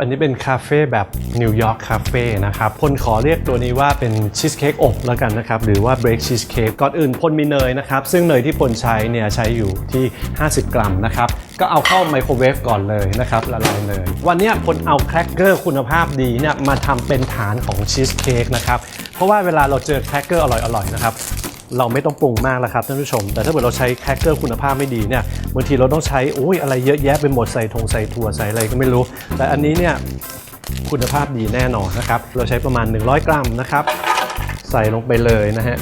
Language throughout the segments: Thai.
อันนี้เป็นคาเฟ่แบบนิวยอร์กคาเฟ่นะครับพลขอเรียกตัวนี้ว่าเป็นชีสเค้กอบแล้วกันนะครับ หรือว่าเบรกชีสเค้กก่อนอื่นพลมีเนยนะครับ ซึ่งเนยที่พลใช้เนี่ยใช้อยู่ที่ 50 กรัมนะครับ ก็เอาเข้าไมโครเวฟก่อนเลยนะครับ ละลายเนย วันนี้ยพลเอาแครกเกอร์คุณภาพดีเนี่ยมาทำเป็นฐานของชีสเค้กนะครับ เพราะว่าเวลาเราเจอแครกเกอร์อร่อยๆนะครับ เราไม่ต้องปรุงมากแล้วครับท่านผู้ชม แต่ถ้าเกิดเราใช้แครกเกอร์คุณภาพไม่ดีเนี่ยบางทีเราต้องใช้โอ้ยอะไรเยอะแยะไปหมดใส่ทงใส่ถั่วใส่อะไรก็ไม่รู้ แต่อันนี้เนี่ยคุณภาพดีแน่นอนนะครับ เราใช้ประมาณ 100 กรัมนะครับ ใส่ลงไปเลยนะฮะ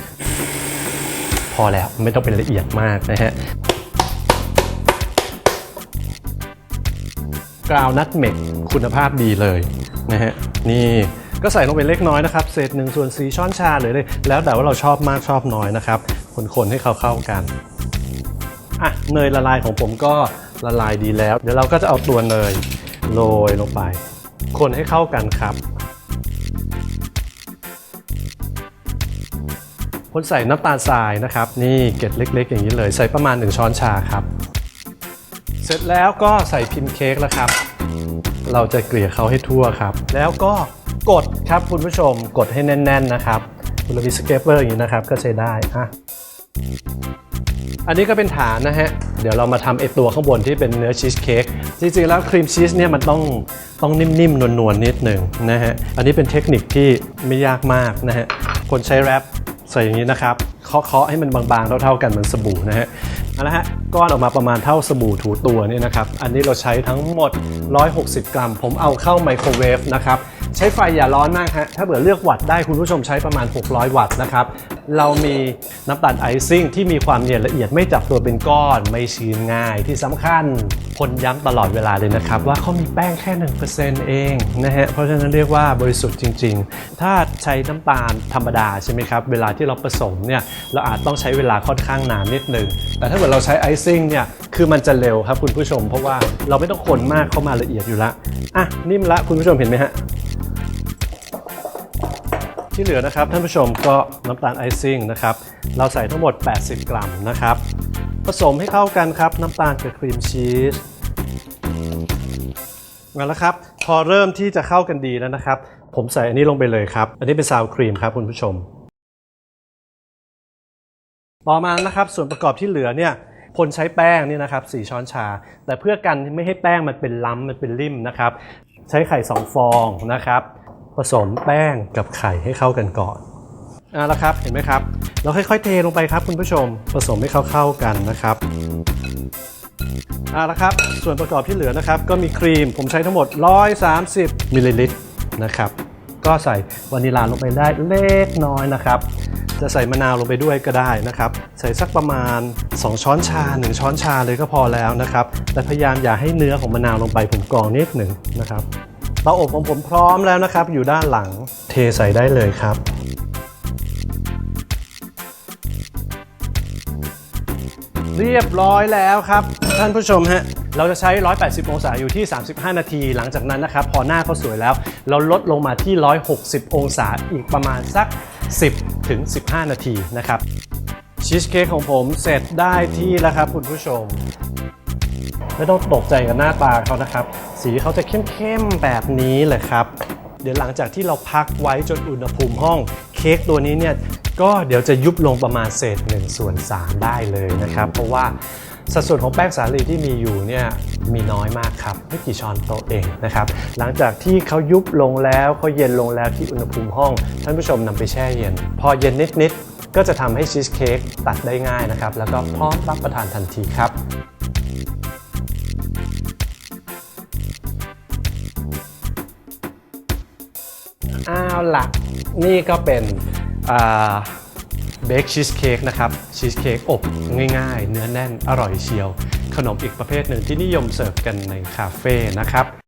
พอแล้วไม่ต้องเป็นละเอียดมากนะฮะกราวนัทเมกคุณภาพดีเลยนะฮะนี่ ก็ใส่ลงไปเล็กน้อยนะครับ เศษหนึ่งส่วนสีช้อนชาเลยเลยแล้วแต่ว่าเราชอบมากชอบน้อยนะครับ คนๆให้เขาเข้ากันอะเนยละลายของผมก็ละลายดีแล้ว เดี๋ยวเราก็จะเอาตัวเนยโรยลงไป คนให้เข้ากันครับคนใส่น้ำตาลทรายนะครับ นี่เกล็ดเล็ก ๆ อย่างนี้เลย ใส่ประมาณ 1 ช้อนชาครับ เสร็จแล้วก็ใส่พิมพ์เค้กแล้วครับ เราจะเกลี่ยเขาให้ทั่วครับ แล้วก็ กดครับคุณผู้ชมกดให้แน่น ๆ นะครับคุณเรามีสเกปเปอร์อย่างนี้นะครับก็ใช้ได้อะอันนี้ก็เป็นฐานนะฮะ เดี๋ยวเรามาทำไอตัวข้างบนที่เป็นเนื้อชีสเค้กจริงๆแล้วครีมชีสเนี่ยมันต้องต้องนิ่มๆ นวลๆนิดหนึ่งนะฮะ อันนี้เป็นเทคนิคที่ไม่ยากมากนะฮะ คนใช้แรปใส่อย่างนี้นะครับเคาะๆให้มันบางๆ เท่าๆกันเหมือนสบู่นะฮะเอาละฮะก้อนออกมาประมาณเท่าสบู่ถูตัวนี่นะครับ อันนี้เราใช้ทั้งหมด 160 กรัม ผมเอาเข้าไมโครเวฟนะครับ ใช้ไฟอย่าร้อนมากฮะถ้าเผื่อเลือกวัตต์ได้คุณผู้ชมใช้ประมาณ 600 วัตต์นะครับ เรามีน้ำตาลไอซิ่งที่มีความเนียนละเอียดไม่จับตัวเป็นก้อน ไม่ชื้นง่ายที่สำคัญคนย้ำตลอดเวลาเลยนะครับ ว่าเขามีแป้งแค่ 1%เองนะฮะเพราะฉะนั้นเรียกว่าบริสุทธิ์จริง ๆ ถ้าใช้น้ำตาลธรรมดาใช่ไหมครับเวลาที่เราผสมเนี่ยเราอาจต้องใช้เวลาค่อนข้างนานนิดหนึ่งแต่ถ้าเกิดเราใช้ไอซิ่งเนี่ยคือมันจะเร็วครับคุณผู้ชม เพราะว่าเราไม่ต้องคนมากเข้ามาละเอียดอยู่ละอะนิ่มละคุณผู้ชมเห็นไหมฮะ ที่เหลือนะครับท่านผู้ชมก็น้ำตาลไอซิ่งนะครับ เราใส่ทั้งหมด 80 กรัมนะครับ ผสมให้เข้ากันครับ น้ำตาลกับครีมชีสเอาละครับ พอเริ่มที่จะเข้ากันดีแล้วนะครับ ผมใส่อันนี้ลงไปเลยครับ อันนี้เป็นซาวครีมครับคุณผู้ชม ต่อมานะครับส่วนประกอบที่เหลือเนี่ยพลใช้แป้งนี่นะครับ4ช้อนชา แต่เพื่อกันไม่ให้แป้งมันเป็นล้ำมันเป็นริ่มนะครับ ใช้ไข่ 2 ฟองนะครับ ผสมแป้งกับไข่ให้เข้ากันก่อนเอาละครับเห็นไหมครับ เราค่อยๆเทลงไปครับคุณผู้ชมผสมให้เข้าๆกันนะครับเอาละครับ ส่วนประกอบที่เหลือนะครับ ก็มีครีมผมใช้ทั้งหมด 130มิลลิลิตรนะครับ ก็ใส่วานิลาลงไปได้เล็กน้อยนะครับ จะใส่มะนาวลงไปด้วยก็ได้นะครับ ใส่สักประมาณ 2 ช้อนชา 1 ช้อนชาเลยก็พอแล้วนะครับ แต่พยายามอย่าให้เนื้อของมะนาวลงไปผมกรองนิดหนึ่งนะครับ เตาอบของผมพร้อมแล้วนะครับ อยู่ด้านหลังเทใส่ได้เลยครับเรียบร้อยแล้วครับ ท่านผู้ชมฮะเราจะใช้ 180 องศาอยู่ที่ 35 นาที หลังจากนั้นนะครับ พอหน้าเขาสวยแล้ว เราลดลงมาที่ 160 องศาอีกประมาณสัก 10 ถึง 15 นาทีนะครับชีสเค้กของผมเสร็จได้ที่แล้วครับคุณผู้ชม ไม่ต้องตกใจกับหน้าตาเขานะครับ สีเขาจะเข้มๆแบบนี้เลยครับ เดี๋ยวหลังจากที่เราพักไว้จนอุณหภูมิห้อง เค้กตัวนี้เนี่ยก็เดี๋ยวจะยุบลงประมาณเศษ1ส่วน3ได้เลยนะครับ เพราะว่าสัดส่วนของแป้งสาลีที่มีอยู่เนี่ยมีน้อยมากครับไม่กี่ช้อนโต๊ะเองนะครับหลังจากที่เขายุบลงแล้วเขาเย็นลงแล้วที่อุณหภูมิห้อง ท่านผู้ชมนำไปแช่เย็น พอเย็นนิดๆก็จะทำให้ชีสเค้กตัดได้ง่ายนะครับแล้วก็พร้อมรับประทานทันทีครับ เอาละนี่ก็เป็นเบคชีสเค้กนะครับชีสเค้กอบง่ายๆ เนื้อแน่นอร่อยเชียว ขนมอีกประเภทหนึ่งที่นิยมเสิร์ฟกันในคาเฟ่นะครับ